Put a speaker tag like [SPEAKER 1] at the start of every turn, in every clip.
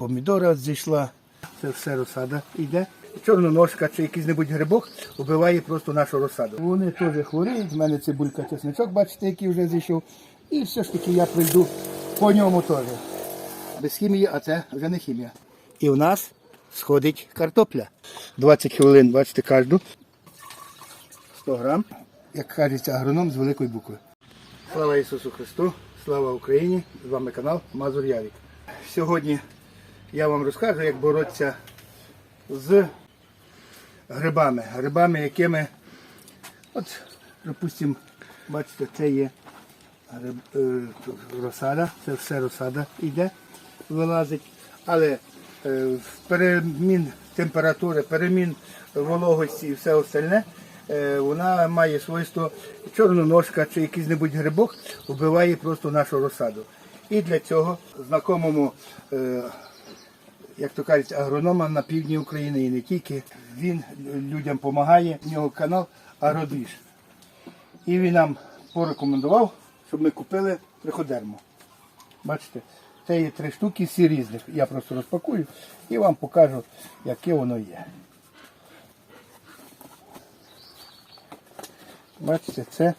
[SPEAKER 1] Помідора зійшла, це все розсада йде. Чорноножка чи якийсь небудь грибок вбиває просто нашу розсаду. Вони теж хворіють, в мене цибулька чесничок, бачите, який вже зійшов. І все ж таки я прийду по ньому теж. Без хімії, а це вже не хімія. І в нас сходить картопля. 20 хвилин, бачите, кожну. 100 грам. Як кажеться, агроном з великої букви. Слава Ісусу Христу, слава Україні! З вами канал Мазур Ярік. Сьогодні я вам розкажу, як боротися з грибами. Грибами, якими, от, припустимо, бачите, це є гриб, е, розсада, це все розсада йде, вилазить. Але е, перемін температури, перемін вологості і все остальне, е, вона має свойство чорноножка чи якийсь небудь грибок вбиває просто нашу розсаду. І для цього знакомому е, як то кажуть, агронома на півдні України і не тільки. Він людям допомагає, в нього канал Агродвіж. І він нам порекомендував, щоб ми купили триходерму. Бачите, це є три штуки, всі різних. Я просто розпакую і вам покажу, яке воно є. Бачите, це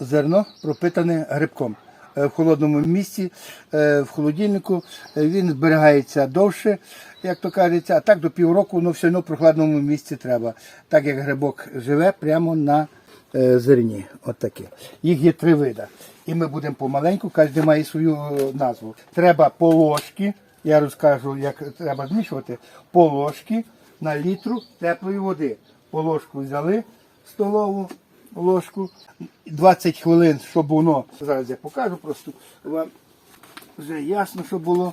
[SPEAKER 1] зерно пропитане грибком. Е, В холодному місці, е, в холодильнику е, він зберігається довше, як то кажеться, а так до півроку воно все одно в прохладному місці треба. Так як грибок живе прямо на зерні. От. Їх є три види. І ми будемо помаленьку, кожен має свою назву. Треба по ложки, я розкажу, як треба змішувати, по ложки на літру теплої води. По ложку взяли столову ложку. 20 хвилин, щоб воно. Зараз я покажу, просто вам вже ясно, що було.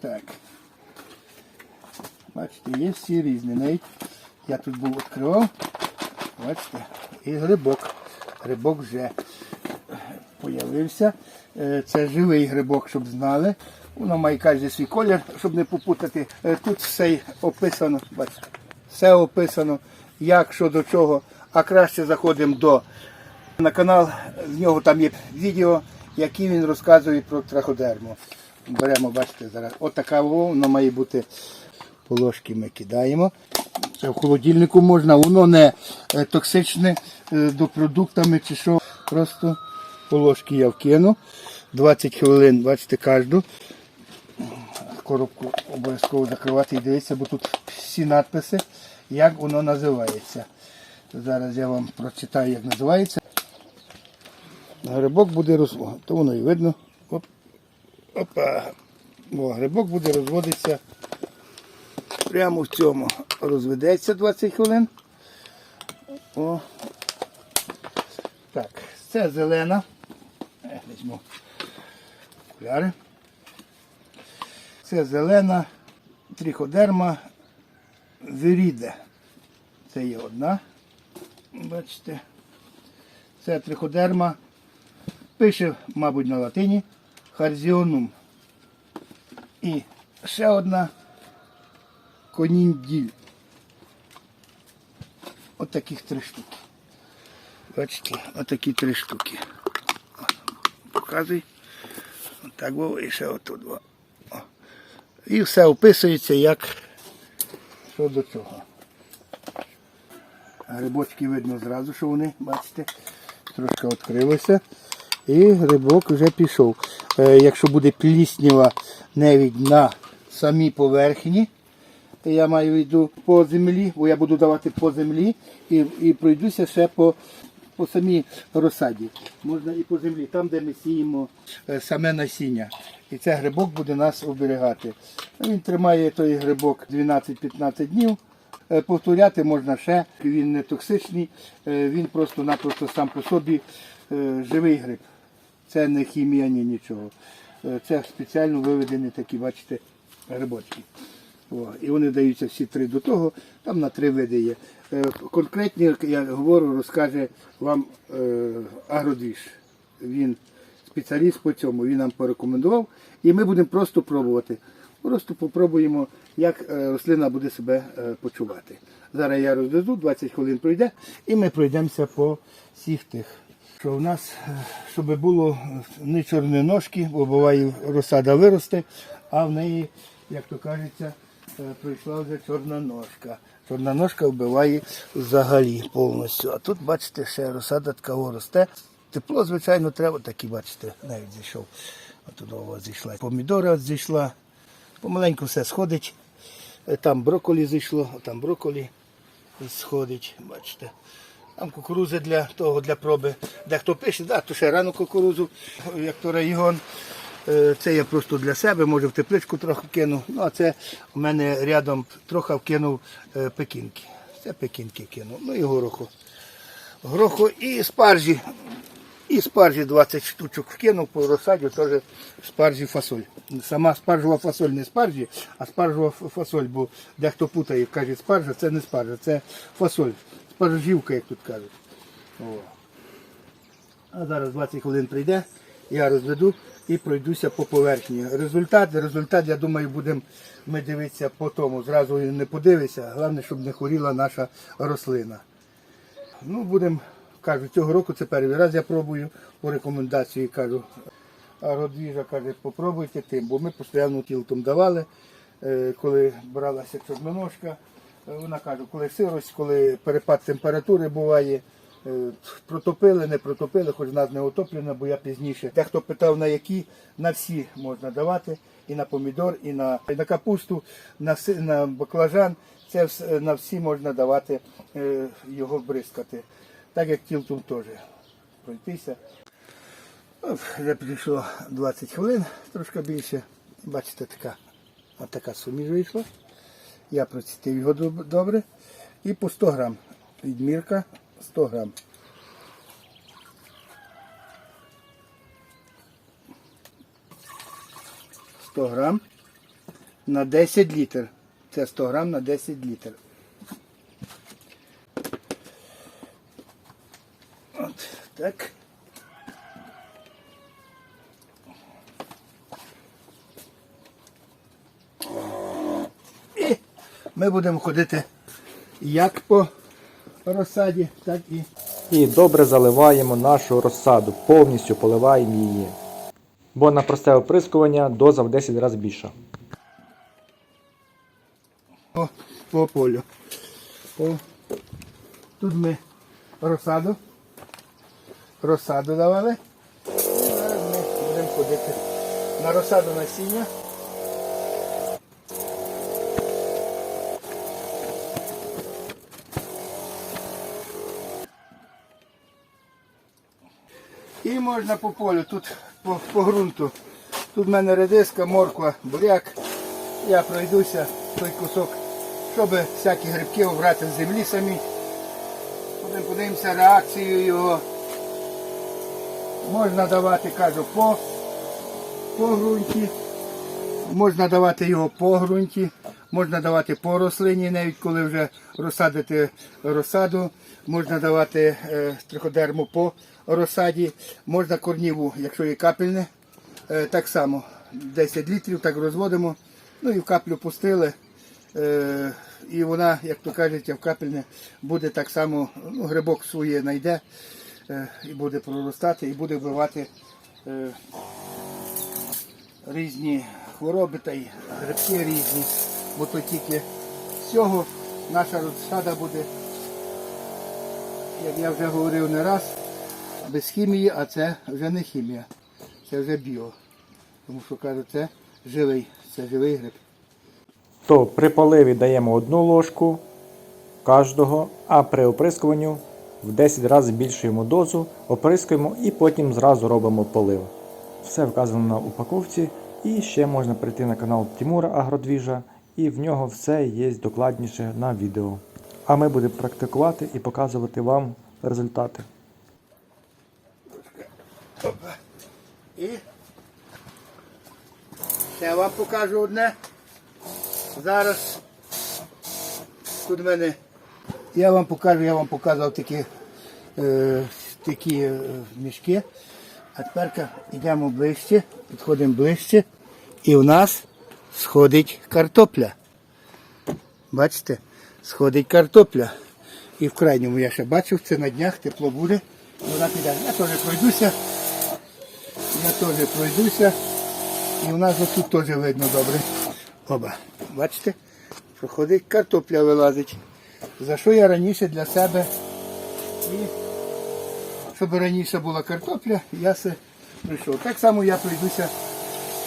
[SPEAKER 1] Так. Бачите, є всі різні. Навіть я тут був відкривав. Бачите, і грибок. Грибок вже появився. Е, Це живий грибок, щоб знали. Воно має кожен свій колір, щоб не попутати. Е, Тут все описано, бачите, все описано, як, що до чого. А краще заходимо до на канал. В нього там є відео, які він розказує про траходерму. Беремо, бачите, зараз. Отака воно має бути. По ложки ми кидаємо. Це в холодильнику можна, воно не е, токсичне е, до продуктами чи що. Просто по ложки я вкину. 20 хвилин, бачите, кожну. Коробку обов'язково закривати і дивитися, бо тут всі надписи, як воно називається. Зараз я вам прочитаю, як називається. Грибок буде розводитися. То воно і видно. Оп. Опа. О, грибок буде розводитися прямо в цьому. Розведеться 20 хвилин. О. Так, це зелена. Е, Візьму окуляри. Це зелена тріходерма віріде. Це є одна. Бачите. Це триходерма. Пише, мабуть, на латині харзіонум. І ще одна конінділь. От таких три штуки. Бачите, отакі три штуки. Показуй. Отак було і ще отут. О. І все описується, як що до чого. Грибочки видно зразу, що вони, бачите, трошки відкрилися. І грибок вже пішов. Е, якщо буде плісніва навіть на самій поверхні, я маю йду по землі, бо я буду давати по землі і, і пройдуся ще по, по самій розсаді. Можна і по землі, там, де ми сіємо е, саме насіння. І це грибок буде нас оберігати. Він тримає той грибок 12-15 днів. Е, Повторяти можна ще, він не токсичний, е, він просто-напросто сам по собі е, живий гриб. Це не хімія, ні нічого. Це спеціально виведені такі, бачите, грибочки. О, і вони даються всі три до того, там на три види є. Конкретні, як я говорю, розкаже вам Агродвіж. Він спеціаліст по цьому, він нам порекомендував. І ми будемо просто пробувати. Просто попробуємо, як е, рослина буде себе е, почувати. Зараз я розвезу, 20 хвилин пройде, і ми пройдемося по всіх тих. Що у нас, е, щоб було не чорні ножки, бо буває розсада виросте, а в неї, як то кажеться, прийшла вже чорна ножка. Чорна ножка вбиває взагалі повністю. А тут, бачите, ще розсада такого росте. Тепло, звичайно, треба, так і бачите, навіть зійшов. От зійшла. Помідора зійшла. Помаленьку все сходить. Е, Там брокколі зійшло, а там брокколі сходить, бачите. Там кукурузи для того, для проби. Дехто пише, да, то ще рано кукурузу, як то район. Е, Це я просто для себе, може в тепличку трохи кину. Ну, а це у мене рядом трохи вкинув е, пекінки. Це пекінки кинув. Ну і гороху. Гороху і спаржі. І спаржі 20 штучок вкинув, по розсаді теж спаржі фасоль. Сама спаржова фасоль не спаржі, а спаржова фасоль, бо дехто путає, каже спаржа, це не спаржа, це фасоль. Спаржівка, як тут кажуть. О. А зараз 20 хвилин прийде, я розведу і пройдуся по поверхні. Результат, результат, я думаю, будемо ми дивитися по тому. Зразу не подивися, головне, щоб не хворіла наша рослина. Ну, будемо, кажу, цього року це перший раз я пробую по рекомендації, кажу. А родвіжа каже, попробуйте тим, бо ми постійно тілтом давали, е, коли бралася чорноножка. Е, Вона каже, коли сирость, коли перепад температури буває, е, протопили, не протопили, хоч в нас не отоплено, бо я пізніше. Дехто питав на які, на всі можна давати, і на помідор, і на, і на капусту, на, на баклажан. Це на всі можна давати його бризкати. Так як тілтом теж пройтися. Вже прийшло 20 хвилин, трошки більше. Бачите, така, от така суміш вийшла. Я процітив його добре. І по 100 грам. Відмірка 100 грам. Грам на 10 літр. Це 100 грам на 10 літр. Так. І ми будемо ходити як по розсаді, так і
[SPEAKER 2] І добре заливаємо нашу розсаду, повністю поливаємо її. Бо на просте оприскування доза в 10 разів більша.
[SPEAKER 1] по, по полю. По... Тут ми розсаду. Розсаду давали. Зараз ми будемо ходити на розсаду насіння. І можна по полю, тут по, по ґрунту. Тут в мене редиска, морква, буряк. Я пройдуся той кусок, щоб всякі грибки обрати з землі самі. Будемо подивимося реакцію його. Можна давати, кажу, по, по ґрунті. Можна давати його по ґрунті, можна давати по рослині, навіть коли вже розсадити розсаду, можна давати е, триходерму по розсаді, можна корніву, якщо є капельне, е, так само 10 літрів, так розводимо, ну і в каплю пустили. Е, і вона, як то кажуть, в капельне буде так само, ну, грибок своє знайде і буде проростати, і буде вбивати е, різні хвороби та й грибки різні, бо то тільки з наша розсада буде, як я вже говорив не раз, без хімії, а це вже не хімія, це вже біо. Тому що кажуть, це живий, це живий гриб.
[SPEAKER 2] То при поливі даємо одну ложку кожного, а при оприскуванню в 10 разів збільшуємо дозу, оприскуємо і потім зразу робимо полив. Все вказано на упаковці. І ще можна прийти на канал Тимура Агродвіжа, і в нього все є докладніше на відео. А ми будемо практикувати і показувати вам результати.
[SPEAKER 1] І ще вам покажу одне. Зараз тут в мене. Я вам покажу, я вам показував такі, е, такі е, мішки. А тепер йдемо ближче, підходимо ближче. І у нас сходить картопля. Бачите? Сходить картопля. І в крайньому я ще бачив, це на днях тепло буде. Вона піде. Я теж пройдуся. Я теж пройдуся. І у нас тут теж видно добре. Оба. Бачите? Проходить картопля вилазить. За що я раніше для себе і щоб раніше була картопля, я се прийшов. Так само я прийдуся.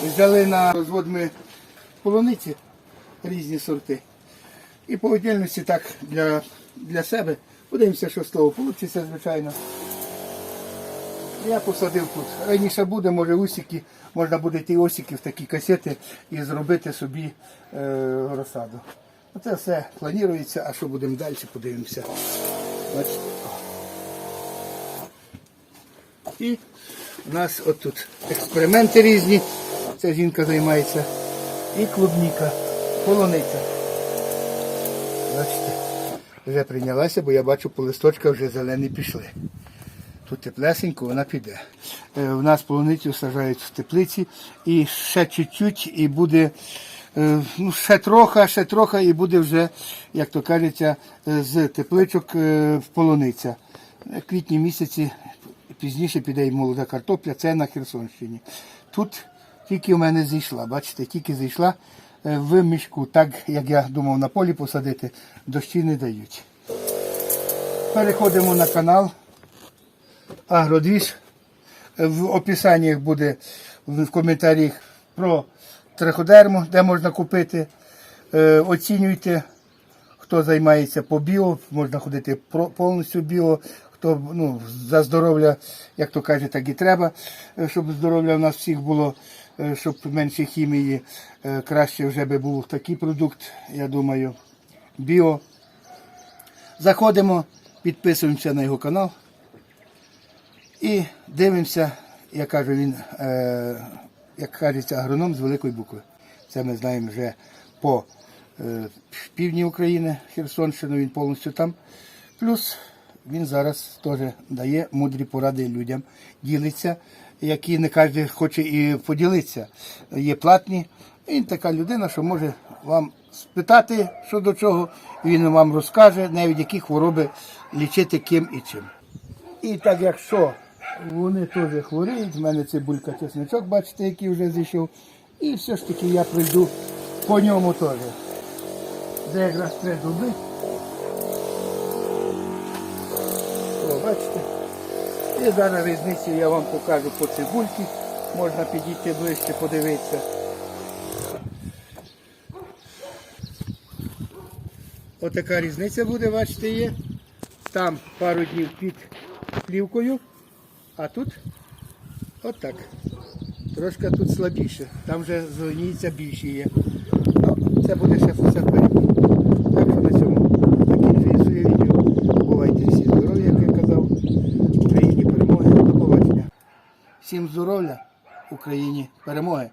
[SPEAKER 1] Взяли на розвод ми полуниці різні сорти. І по віддільності так для, для себе. Подивимося, що з того вийде, звичайно. Я посадив тут. Раніше буде, може усики, можна буде ті осики в такі касети і зробити собі е, розсаду. Оце все планується, а що будемо далі, подивимося. І у нас отут експерименти різні. Ця жінка займається. І клубніка, полуниця. Бачите, вже прийнялася, бо я бачу, по листочках вже зелені пішли. Тут теплесенько, вона піде. Е, У нас полуницю сажають в теплиці і ще чуть-чуть і буде, е, ну ще трохи, ще трохи і буде вже, як то кажеться, е, з тепличок е, полуниця. Квітні місяці пізніше піде і молода картопля, це на Херсонщині. Тут тільки в мене зійшла, бачите, тільки зійшла е, в мішку, так як я думав на полі посадити, дощі не дають. Переходимо на канал. Агродвіж. В описанні буде в коментарях про триходерму, де можна купити. Е, Оцінюйте, хто займається по біо, можна ходити повністю біо, хто ну, за здоров'я, як то каже, так і треба, е, щоб здоров'я в нас всіх було, е, щоб менше хімії, краще вже би був такий продукт, я думаю, біо. Заходимо, підписуємося на його канал. І дивимося, як каже він, як кажеться, агроном з великої букви. Це ми знаємо вже по е, півдні України, Херсонщину, він повністю там. Плюс він зараз теж дає мудрі поради людям, ділиться, які не кожен хоче і поділитися. Є платні. Він така людина, що може вам спитати, що до чого, він вам розкаже, навіть які хвороби лічити ким і чим. І так якщо вони теж хворіють, в мене цибулька чесночок, бачите, який вже зійшов. І все ж таки я прийду по ньому теж. Де якраз три дуби. О, бачите. І зараз різницю я вам покажу по цибульці. Можна підійти ближче, подивитися. Отака різниця буде, бачите, є. Там пару днів під плівкою, а тут отак. Трошки тут слабіше. Там вже зеленіється більше є. Ну, це буде ще все впереді. Так що на цьому закінчую своє відео. Бувайте всі здорові, як я казав. Україні перемоги. До побачення. Всім здоров'я, Україні перемоги.